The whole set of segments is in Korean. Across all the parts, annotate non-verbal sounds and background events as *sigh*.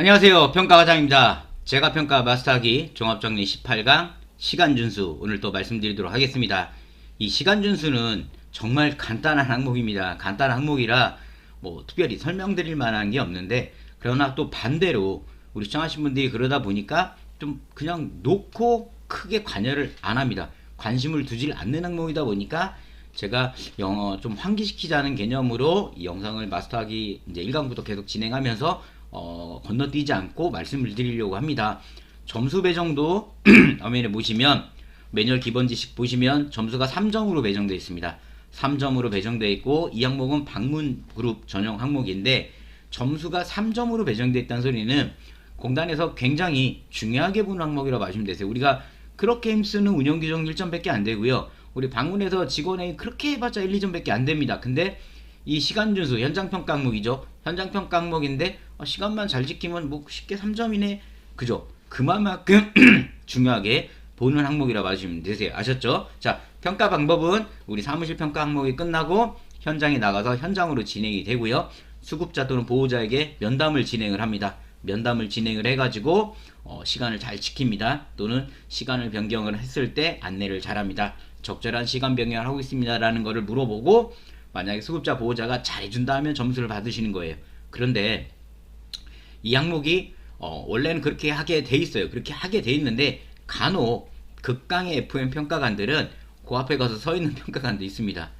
안녕하세요. 평가과장입니다. 제가 평가 마스터하기 종합정리 18강 시간준수 오늘 또 말씀드리도록 하겠습니다. 이 시간준수는 정말 간단한 항목입니다. 간단한 항목이라 뭐 특별히 설명드릴 만한 게 없는데 그러나 또 반대로 우리 시청하신 분들이 그러다 보니까 좀 그냥 놓고 크게 관여를 안 합니다. 관심을 두질 않는 항목이다 보니까 제가 영어 좀 환기시키자는 개념으로 이 영상을 마스터하기 이제 1강부터 계속 진행하면서 어, 건너뛰지 않고 말씀을 드리려고 합니다. 점수 배정도 *clears throat* 화면에 보시면 매뉴얼 기본 지식 보시면 점수가 3점으로 배정되어 있습니다. 3점으로 배정되어 있고 이 항목은 방문 그룹 전용 항목인데 점수가 3점으로 배정되어 있다는 소리는 공단에서 굉장히 중요하게 보는 항목이라고 보시면 되세요. 우리가 그렇게 힘쓰는 운영 규정 1점밖에 안 되고요. 우리 방문에서 직원에게 그렇게 해봤자 1, 2점밖에 안 됩니다. 근데 이 시간 준수 현장 평가 항목이죠. 현장 평가 항목인데 어, 시간만 잘 지키면 뭐 쉽게 3점이네. 그죠? 그만큼 *clears throat* 중요하게 보는 항목이라고 봐주시면 되세요. 아셨죠? 자, 평가 방법은 우리 사무실 평가 항목이 끝나고 현장에 나가서 현장으로 진행이 되고요. 수급자 또는 보호자에게 면담을 진행을 합니다. 면담을 진행을 해가지고 어, 시간을 잘 지킵니다. 또는 시간을 변경을 했을 때 안내를 잘합니다. 적절한 시간 변경을 하고 있습니다라는 거를 물어보고 만약에 수급자 보호자가 잘해준다 하면 점수를 받으시는 거예요. 그런데 이 항목이 어, 원래는 그렇게 하게 돼 있어요. 그렇게 하게 돼 있는데 간혹 극강의 FM 평가관들은 그 앞에 가서 서 있는 *laughs* 평가관도 있습니다.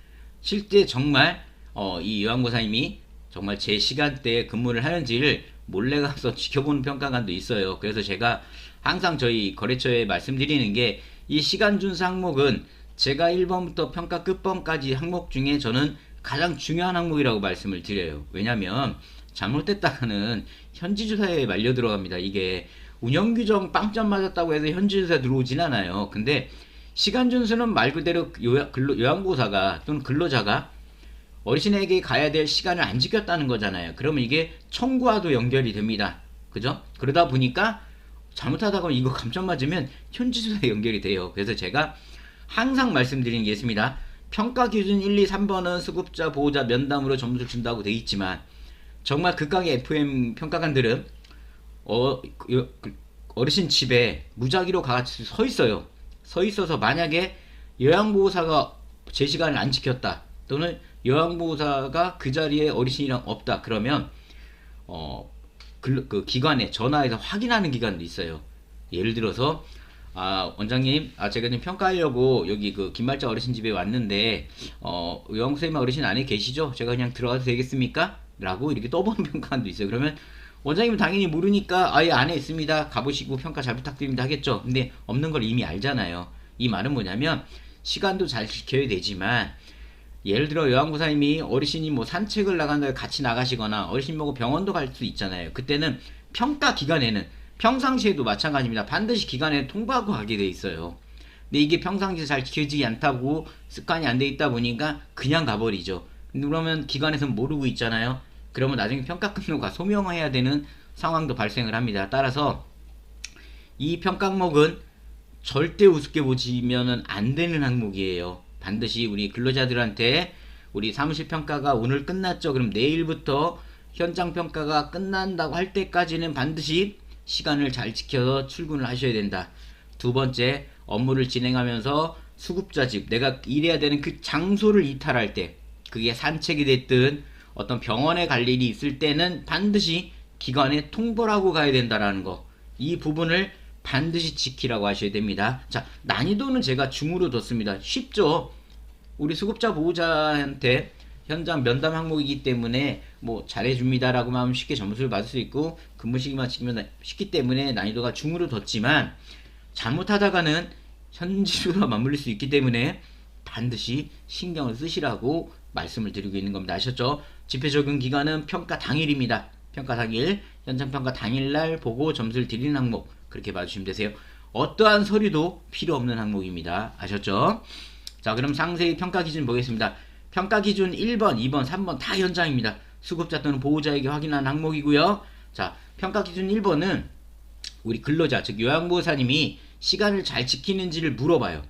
실제 정말 어, 이 요한고사님이 정말 제 시간대에 근무를 하는지를 몰래 가서 *laughs* 지켜보는 평가관도 있어요. 그래서 제가 항상 저희 거래처에 말씀드리는 게 이 시간 준수 항목은 제가 1번부터 평가 끝번까지 항목 중에 저는 가장 중요한 항목이라고 말씀을 드려요. 왜냐면 잘못됐다가는 현지주사에 말려 들어갑니다. 이게 운영규정 빵점 맞았다고 해서 현지주사 들어오진 않아요. 근데 시간 준수는 말 그대로 요양보사가 또는 근로자가 어르신에게 가야 될 시간을 안 지켰다는 거잖아요. 그러면 이게 청구와도 연결이 됩니다. 그죠? 그러다 보니까 잘못하다가 이거 감점 맞으면 현지주사에 연결이 돼요. 그래서 제가 항상 말씀드리는 게 있습니다. 평가 기준 1, 2, 3번은 수급자, 보호자, 면담으로 점수를 준다고 돼 있지만 정말 극강의 FM 평가관들은 어, 그, 어르신 집에 무작위로 같이 서 있어요. 서 있어서 만약에 요양보호사가 제 시간을 안 지켰다 또는 요양보호사가 그 자리에 어르신이랑 없다 그러면 어, 그, 그 기관에 전화해서 확인하는 기관도 있어요. 예를 들어서 아 원장님 아 제가 좀 평가하려고 여기 그 김말자 어르신 집에 왔는데 어 요양 선생님 어르신 안에 계시죠? 제가 그냥 들어가도 되겠습니까? 라고 이렇게 떠보는 *laughs* 평가관도 있어요. 그러면 원장님은 당연히 모르니까 아예 안에 있습니다. 가보시고 평가 잘 부탁드립니다 하겠죠. 근데 없는 걸 이미 알잖아요. 이 말은 뭐냐면 시간도 잘 지켜야 되지만 예를 들어 요양구사님이 어르신이 뭐 산책을 나간다 같이 나가시거나 어르신 보고 병원도 갈 수 있잖아요. 그때는 평가 기간에는 평상시에도 마찬가지입니다. 반드시 기간에 통보하고 가게 돼 있어요. 근데 이게 평상시에 잘 지켜지지 않다고 습관이 안 돼 있다 보니까 그냥 가버리죠. 그러면 기관에서는 모르고 있잖아요. 그러면 나중에 평가 끝나고 소명해야 되는 상황도 발생을 합니다. 따라서 이 평가 항목은 절대 우습게 보시면은 안 되는 항목이에요. 반드시 우리 근로자들한테 우리 사무실 평가가 오늘 끝났죠. 그럼 내일부터 현장 평가가 끝난다고 할 때까지는 반드시 시간을 잘 지켜서 출근을 하셔야 된다. 두 번째, 업무를 진행하면서 수급자 집, 내가 일해야 되는 그 장소를 이탈할 때, 그게 산책이 됐든 어떤 병원에 갈 일이 있을 때는 반드시 기관에 통보를 하고 가야 된다라는 거. 이 부분을 반드시 지키라고 하셔야 됩니다. 자, 난이도는 제가 중으로 뒀습니다. 쉽죠? 우리 수급자 보호자한테 현장 면담 항목이기 때문에 뭐 잘해줍니다라고 하면 쉽게 점수를 받을 수 있고 근무 시기만 지키면 쉽기 때문에 난이도가 중으로 뒀지만 잘못하다가는 현지로가 *laughs* 맞물릴 수 있기 때문에 반드시 신경을 쓰시라고 말씀을 드리고 있는 겁니다. 아셨죠? 집회 적용 기간은 평가 당일입니다. 평가 당일, 현장 평가 당일날 보고 점수를 드리는 항목 그렇게 봐주시면 되세요. 어떠한 서류도 필요 없는 항목입니다. 아셨죠? 자, 그럼 상세히 평가 기준 보겠습니다. 평가 기준 1번, 2번, 3번 다 현장입니다. 수급자 또는 보호자에게 확인한 항목이고요. 자, 평가 기준 1번은 우리 근로자, 즉 요양보호사님이 시간을 잘 지키는지를 물어봐요.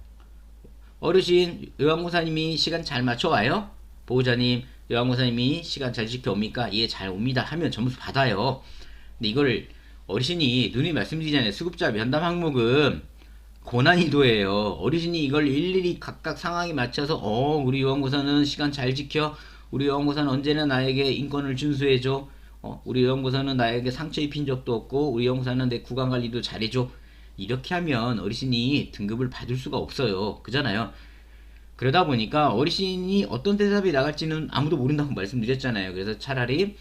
어르신, 요양보호사님이 시간 잘 맞춰와요? 보호자님, 요양보호사님이 시간 잘 지켜옵니까? 예, 잘 옵니다. 하면 점수 받아요. 근데 이거를 어르신이 눈이 말씀드리잖아요. 수급자 면담 항목은 고난이도예요. 어르신이 이걸 일일이 각각 상황에 맞춰서 어 우리 요원고사는 시간 잘 지켜. 우리 요원고사는 언제나 나에게 인권을 준수해줘. 어, 우리 요원고사는 나에게 상처 입힌 적도 없고 우리 요원고사는 내 구강 관리도 잘해줘. 이렇게 하면 어르신이 등급을 받을 수가 없어요. 그잖아요. 그러다 보니까 어르신이 어떤 대답이 나갈지는 아무도 모른다고 말씀드렸잖아요. 그래서 차라리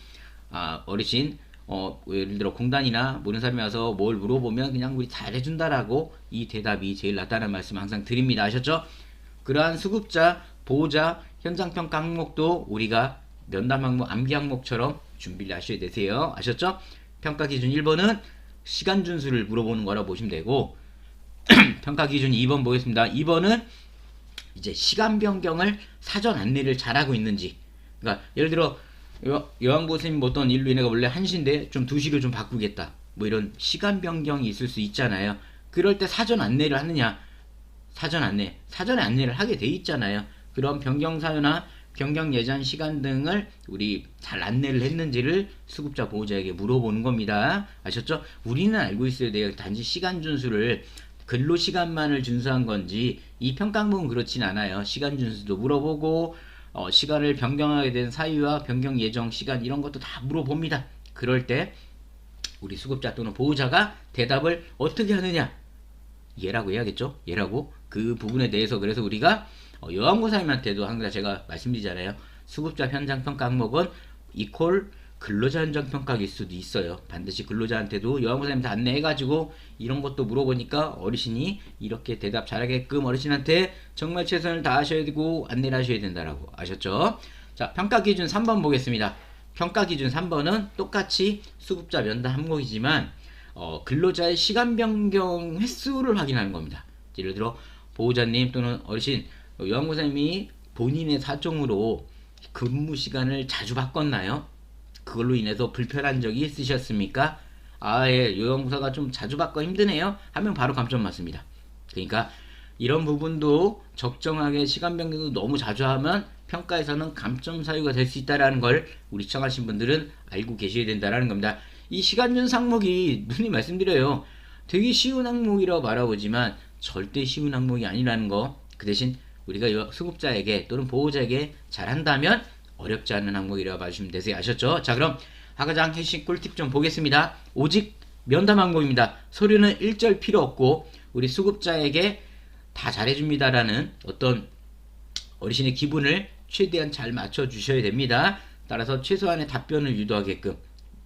아, 어르신 어, 예를 들어 공단이나 모르는 사람이 와서 뭘 물어보면 그냥 우리 잘해준다라고 이 대답이 제일 낫다는 말씀 항상 드립니다. 아셨죠? 그러한 수급자, 보호자, 현장평가 항목도 우리가 면담 항목, 암기 항목처럼 준비를 하셔야 되세요. 아셨죠? 평가 기준 1번은 시간 준수를 물어보는 거라 보시면 되고 *clears throat* 평가 기준 2번 보겠습니다. 2번은 이제 시간 변경을 사전 안내를 잘하고 있는지. 그러니까 예를 들어 선생님 어떤 일로 인해가 원래 1시인데 좀 2시로 좀 바꾸겠다. 뭐 이런 시간 변경이 있을 수 있잖아요. 그럴 때 사전 안내를 하느냐? 사전 안내, 사전에 안내를 하게 돼 있잖아요. 그런 변경 사유나 변경 예정 시간 등을 우리 잘 안내를 했는지를 수급자 보호자에게 물어보는 겁니다. 아셨죠? 우리는 알고 있어야 돼요. 단지 시간 준수를 근로 시간만을 준수한 건지 이 평가 항목은 그렇진 않아요. 시간 준수도 물어보고 어, 시간을 변경하게 된 사유와 변경 예정 시간 이런 것도 다 물어봅니다. 그럴 때 우리 수급자 또는 보호자가 대답을 어떻게 하느냐 얘라고 해야겠죠? 얘라고 그 부분에 대해서 그래서 우리가 어, 여왕고사님한테도 항상 제가 말씀드리잖아요. 수급자 현장 평가 항목은 이콜 근로자 현장 평가일 수도 있어요. 반드시 근로자한테도 여왕고사님한테 안내해가지고 이런 것도 물어보니까 어르신이 이렇게 대답 잘하게끔 어르신한테 정말 최선을 다하셔야 되고 안내를 하셔야 된다라고 아셨죠? 자 평가 기준 3번 보겠습니다. 평가 기준 3번은 똑같이 수급자 면담 항목이지만 어, 근로자의 시간 변경 횟수를 확인하는 겁니다. 예를 들어 보호자님 또는 어르신 요양보사님이 본인의 사정으로 근무 시간을 자주 바꿨나요? 그걸로 인해서 불편한 적이 있으셨습니까? 아, 예, 요양보사가 좀 자주 바꿔 힘드네요. 하면 바로 감점 맞습니다. 그러니까 이런 부분도 적정하게 시간 변경도 너무 자주 하면 평가에서는 감점 사유가 될 수 있다라는 걸 우리 시청하신 분들은 알고 계셔야 된다라는 겁니다. 이 시간준 항목이 눈이 말씀드려요. 되게 쉬운 항목이라고 말하보지만 절대 쉬운 항목이 아니라는 거. 그 대신 우리가 요 수급자에게 또는 보호자에게 잘한다면 어렵지 않은 항목이라고 봐주시면 되세요. 아셨죠? 자 그럼 하가장 핵심 꿀팁 좀 보겠습니다. 오직 면담 항목입니다. 서류는 일절 필요 없고 우리 수급자에게 다 잘해줍니다라는 어떤 어르신의 기분을 최대한 잘 맞춰 주셔야 됩니다. 따라서 최소한의 답변을 유도하게끔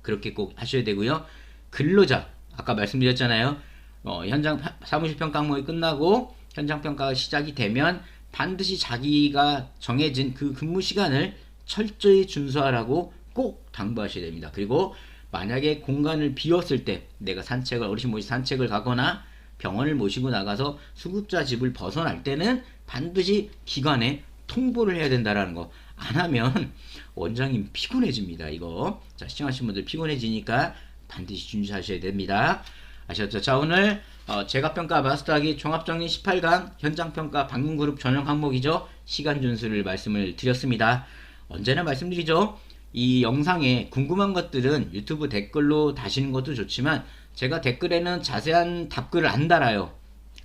그렇게 꼭 하셔야 되고요. 근로자 아까 말씀드렸잖아요. 어, 현장 파- 사무실 평가 항목이 끝나고 현장 평가가 시작이 되면 반드시 자기가 정해진 그 근무 시간을 철저히 준수하라고 꼭 당부하셔야 됩니다. 그리고 만약에 공간을 비웠을 때 내가 산책을 어르신 모시 산책을 가거나 병원을 모시고 나가서 수급자 집을 벗어날 때는 반드시 기관에 통보를 해야 된다라는 거. 안 하면 원장님 피곤해집니다. 이거. 자, 시청하신 분들 피곤해지니까 반드시 준수하셔야 됩니다. 아셨죠? 자, 오늘 어, 제가평가 마스터하기 종합정리 18강 현장평가 방문그룹 전용 항목이죠. 시간 준수를 말씀을 드렸습니다. 언제나 말씀드리죠. 이 영상에 궁금한 것들은 유튜브 댓글로 다시는 것도 좋지만 제가 댓글에는 자세한 답글을 안 달아요.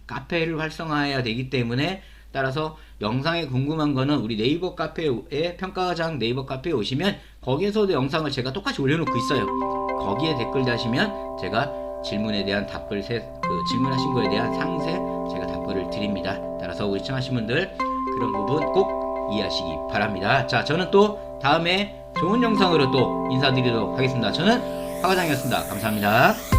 카페를 활성화해야 되기 때문에 따라서 영상에 궁금한 거는 우리 네이버 카페에 평가장 네이버 카페에 오시면 거기에서도 영상을 제가 똑같이 올려놓고 있어요. 거기에 댓글 다시면 제가 질문에 대한 답글 세, 그 질문하신 거에 대한 상세 제가 답글을 드립니다. 따라서 우리 시청하신 분들 그런 부분 꼭 이해하시기 바랍니다. 자, 저는 또 다음에 좋은 영상으로 또 인사드리도록 하겠습니다. 저는 화과장이었습니다. 감사합니다.